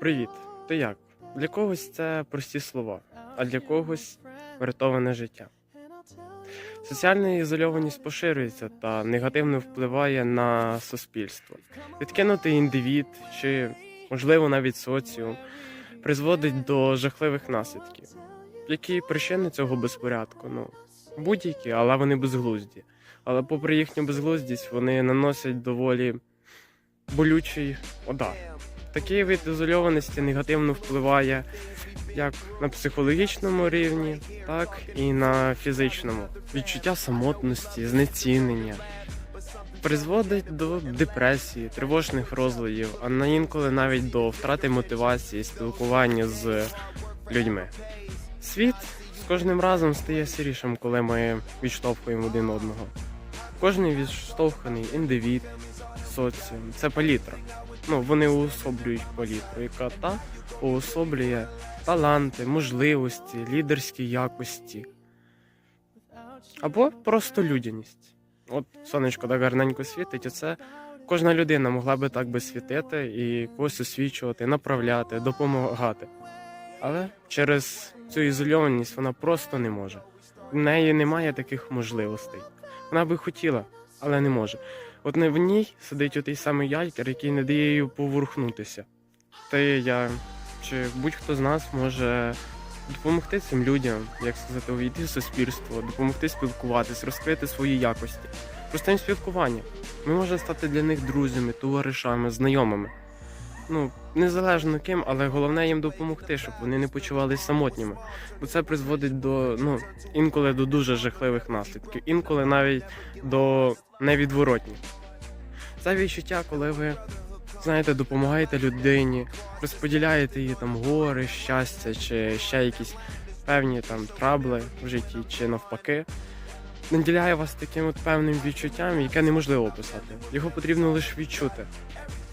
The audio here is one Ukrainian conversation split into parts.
Привіт, ти як? Для когось це прості слова, а для когось врятоване життя. Соціальна ізольованість поширюється та негативно впливає на суспільство. Відкинутий індивід чи, можливо, навіть соціум призводить до жахливих наслідків. Які причини цього безпорядку? Ну, будь-які, але вони безглузді. Але попри їхню безглуздість, вони наносять доволі болючий удар. Такий вид ізольованості негативно впливає як на психологічному рівні, так і на фізичному. Відчуття самотності, знецінення призводить до депресії, тривожних розладів, а на інколи навіть до втрати мотивації, спілкування з людьми. Світ з кожним разом стає сірішим, коли ми відштовхуємо один одного. Кожний відштовханий індивід, соціум це палітра. Ну, вони уособлюють палітру, яка та уособлює таланти, можливості, лідерські якості. Або просто людяність. От сонечко так гарненько світить, і це кожна людина могла би так би світити і когось освічувати, направляти, допомагати. Але через цю ізольованість вона просто не може. В неї немає таких можливостей. Вона би хотіла, але не може. От не в ній сидить отий самий ялькер, який не дає їй поворухнутися. Та я чи будь-хто з нас може допомогти цим людям, як сказати, увійти в суспільство, допомогти спілкуватись, розкрити свої якості. Простим спілкуванням. Ми можемо стати для них друзями, товаришами, знайомими. Ну, незалежно ким, але головне їм допомогти, щоб вони не почувалися самотніми. Бо це призводить до ну, інколи до дуже жахливих наслідків, інколи навіть до невідворотніх. Це відчуття, коли ви знаєте, допомагаєте людині, розподіляєте її там гори, щастя, чи ще якісь певні там трабли в житті, чи навпаки. Наділяє вас таким от певним відчуттям, яке неможливо описати. Його потрібно лише відчути.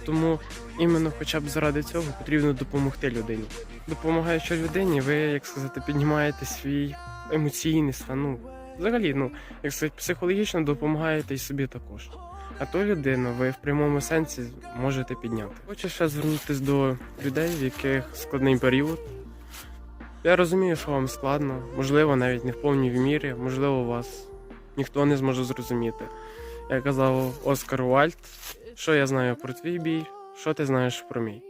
Тому іменно хоча б заради цього потрібно допомогти людині. Допомагаючи людині, ви, як сказати, піднімаєте свій емоційний стан. Ну, взагалі, ну, як сказати, психологічно допомагаєте і собі також. А ту людину ви в прямому сенсі можете підняти. Хочу ще звернутися до людей, в яких складний період. Я розумію, що вам складно, можливо, навіть не в повній мірі, можливо, вас ніхто не зможе зрозуміти. Як казав Оскар Уальд, що я знаю про твій бій, що ти знаєш про мій.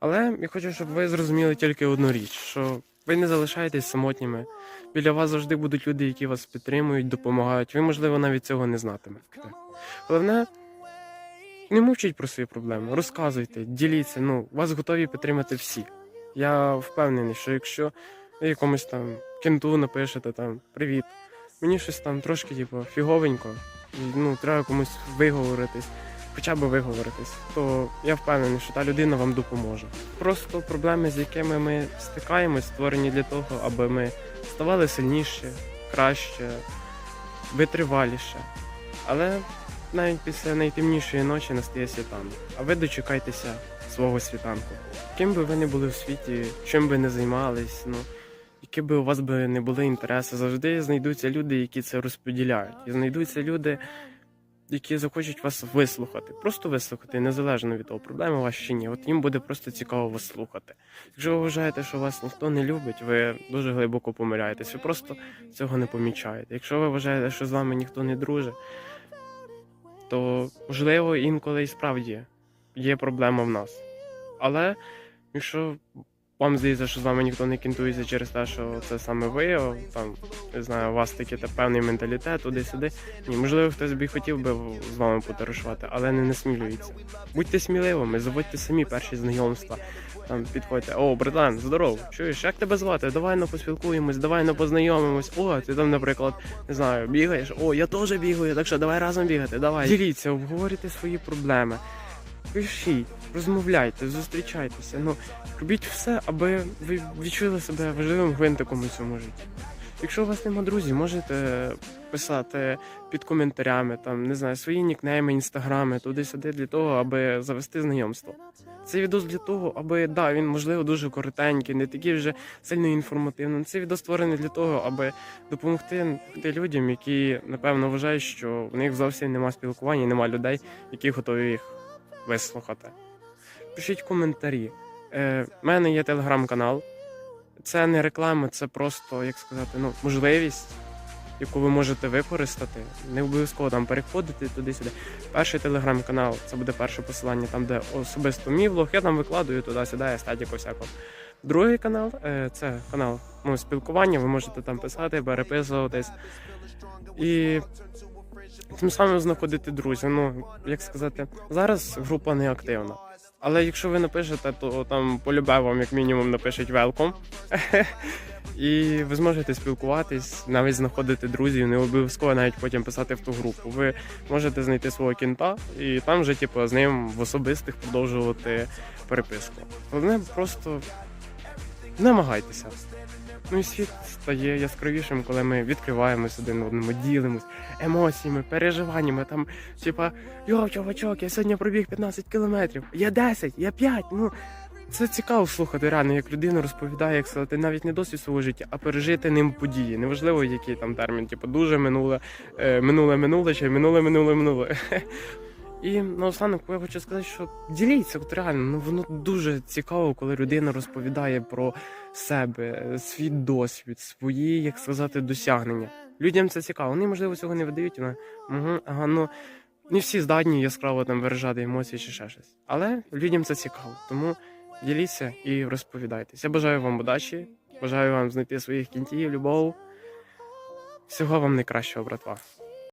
Але я хочу, щоб ви зрозуміли тільки одну річ: що ви не залишаєтесь самотніми. Біля вас завжди будуть люди, які вас підтримують, допомагають. Ви, можливо, навіть цього не знатимете. Головне, не мовчіть про свої проблеми, розказуйте, діліться. Ну, вас готові підтримати всі. Я впевнений, що якщо ви якомусь там кенту напишете там Привіт, мені щось там трошки, типу, фіговенько, ну, треба комусь виговоритись, хоча б виговоритись, то я впевнений, що та людина вам допоможе. Просто проблеми, з якими ми стикаємось, створені для того, аби ми ставали сильніше, краще, витриваліше. Але навіть після найтемнішої ночі настає світанок, а ви дочекайтеся свого світанку. Ким би ви не були в світі, чим би не займались, ну які би у вас би не були інтереси, завжди знайдуться люди, які це розподіляють. І знайдуться люди, які захочуть вас вислухати, просто вислухати, незалежно від того, проблеми у вас чи ні. От їм буде просто цікаво вас слухати. Якщо ви вважаєте, що вас ніхто не любить, ви дуже глибоко помиляєтесь, ви просто цього не помічаєте. Якщо ви вважаєте, що з вами ніхто не дружить, то можливо інколи і справді є проблема в нас. Але якщо вам здається, що з вами ніхто не кінтується через те, що це саме ви, там не знаю, у вас такий та певний менталітет, туди-сюди. Ні, можливо, хтось би хотів би з вами потаришувати, але не насмілюється. Будьте сміливими, заводьте самі перші знайомства. Там підходьте, о, братан, здоров, чуєш, як тебе звати? Давай ну поспілкуємось, давай ну познайомимось. О, ти там, наприклад, не знаю, бігаєш. О, я теж бігаю, так що давай разом бігати, давай. Діліться, обговорюйте свої проблеми. Пишіть, розмовляйте, зустрічайтеся. Ну, робіть все, аби ви відчули себе важливим гвинтиком у цьому житті. Якщо у вас нема друзів, можете писати під коментарями, там, не знаю, свої нікнейми, інстаграми, туди-сюди для того, аби завести знайомство. Цей відос для того, аби да, він можливо дуже коротенький, не такий вже сильно інформативний. Цей відео створений для того, аби допомогти людям, які напевно вважають, що в них зовсім нема спілкування, нема людей, які готові їх вислухати. Пишіть коментарі, Е, мене є телеграм-канал. Це не реклама, це просто, як сказати, ну, можливість, яку ви можете використати. Не обов'язково там переходити туди-сюди. Перший телеграм-канал це буде перше посилання, там, де особисто мій влог, я там викладую туди-сюди, естетику всяку. Другий канал е, це канал ну, спілкування, ви можете там писати, переписуватись. І тим самим знаходити друзів. Ну, як сказати, зараз група не активна. Але якщо ви напишете, то там полюбе вам як мінімум напишуть велком. І ви зможете спілкуватись, навіть знаходити друзів, не обов'язково навіть потім писати в ту групу. Ви можете знайти свого кінта і там вже, типу, з ним в особистих продовжувати переписку. Головне просто намагайтеся. Ну і світ стає яскравішим, коли ми відкриваємось один одному, ділимось емоціями, переживаннями. Там, типа, йо, чувачок, я сьогодні пробіг 15 кілометрів, я 10, я 5. Ну це цікаво слухати реально, як людина розповідає, як сказати, навіть не досвід свого життя, а пережити ним події. Неважливо, який там термін, типу, дуже минуле, е, минуле, минуле, чи минуле, минуле, минуле. І наостанок я хочу сказати, що діліться, от реально, ну воно дуже цікаво, коли людина розповідає про себе, свій досвід, свої, як сказати, досягнення. Людям це цікаво. Вони, можливо, цього не видають, але угу, ага, ну не всі здатні яскраво там виражати емоції чи ще щось. Але людям це цікаво. Тому діліться і розповідайтесь. Я бажаю вам удачі, бажаю вам знайти своїх кінтів, любов. Всього вам найкращого, братва.